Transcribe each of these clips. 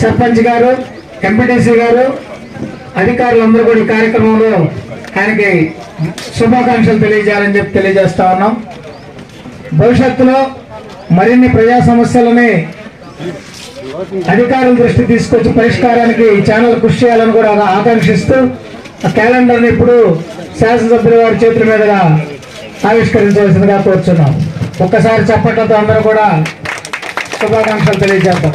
సర్పంచ్ గారు ఎంపీటీసీ గారు అధికారులందరూ కూడా ఈ కార్యక్రమంలో ఆయనకి శుభాకాంక్షలు తెలియజేయాలని చెప్పి తెలియజేస్తా ఉన్నాం. భవిష్యత్తులో మరిన్ని ప్రజా సమస్యలని అధికారుల దృష్టి తీసుకొచ్చి పరిష్కారానికి ఈ ఛానల్ కృషి చేయాలని కూడా ఆకాంక్షిస్తూ ఆ క్యాలెండర్ని ఇప్పుడు శాసనసభ్యుల వారి చేతుల మీదుగా ఆవిష్కరించవలసిందిగా కోరుచున్నాం. ఒక్కసారి చప్పట్లతో అందరూ కూడా శుభాకాంక్షలు తెలియజేద్దాం.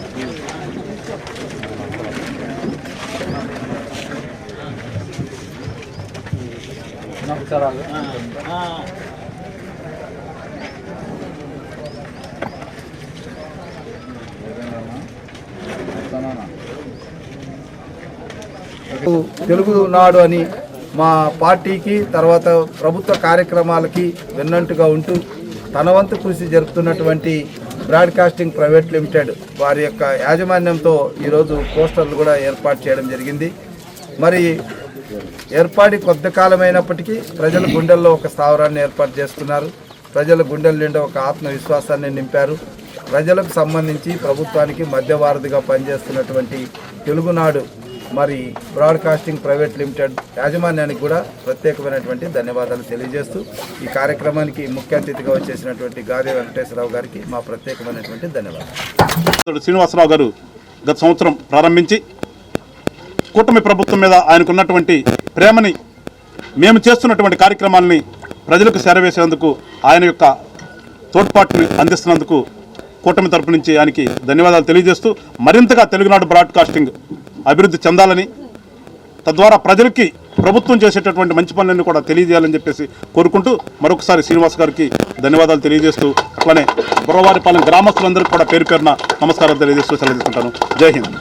తెలుగు నాడు అని మా పార్టీకి తర్వాత ప్రభుత్వ కార్యక్రమాలకి వెన్నంటుగా ఉంటూ తన వంతు కృషి జరుపుతున్నటువంటి బ్రాడ్కాస్టింగ్ ప్రైవేట్ లిమిటెడ్ వారి యొక్క యాజమాన్యంతో ఈరోజు పోస్టర్లు కూడా ఏర్పాటు చేయడం జరిగింది. మరి ఏర్పాటు కొద్ది కాలమైనప్పటికీ ప్రజల గుండెల్లో ఒక స్థావరాన్ని ఏర్పాటు చేసుకున్నారు ప్రజల గుండెల నిండా ఒక ఆత్మవిశ్వాసాన్ని నింపారు. ప్రజలకు సంబంధించి ప్రభుత్వానికి మధ్యవారధిగా పనిచేస్తున్నటువంటి తెలుగునాడు మరి బ్రాడ్కాస్టింగ్ ప్రైవేట్ లిమిటెడ్ యాజమాన్యానికి కూడా ప్రత్యేకమైనటువంటి ధన్యవాదాలు తెలియజేస్తూ ఈ కార్యక్రమానికి ముఖ్య అతిథిగా వచ్చేసినటువంటి గాదే వెంకటేశ్వరరావు గారికి మా ప్రత్యేకమైనటువంటి ధన్యవాదాలు. శ్రీనివాసరావు గారు గత సంవత్సరం ప్రారంభించి కూటమి ప్రభుత్వం మీద ఆయనకున్నటువంటి ప్రేమని మేము చేస్తున్నటువంటి కార్యక్రమాలని ప్రజలకు చేరవేసేందుకు ఆయన యొక్క తోడ్పాటుని అందిస్తున్నందుకు కూటమి తరపు నుంచి ఆయనకి ధన్యవాదాలు తెలియజేస్తూ మరింతగా తెలుగునాడు బ్రాడ్కాస్టింగ్ అభివృద్ధి చెందాలని తద్వారా ప్రజలకి ప్రభుత్వం చేసేటటువంటి మంచి పనులన్నీ కూడా తెలియజేయాలని చెప్పేసి కోరుకుంటూ మరొకసారి శ్రీనివాస్ గారికి ధన్యవాదాలు తెలియజేస్తూ అట్లానే బుర్రవారిపాలెం గ్రామస్తులందరికీ కూడా పేరు పేరున నమస్కారం తెలియజేస్తూ సెలవు తీసుకుంటాను. జై హింద్.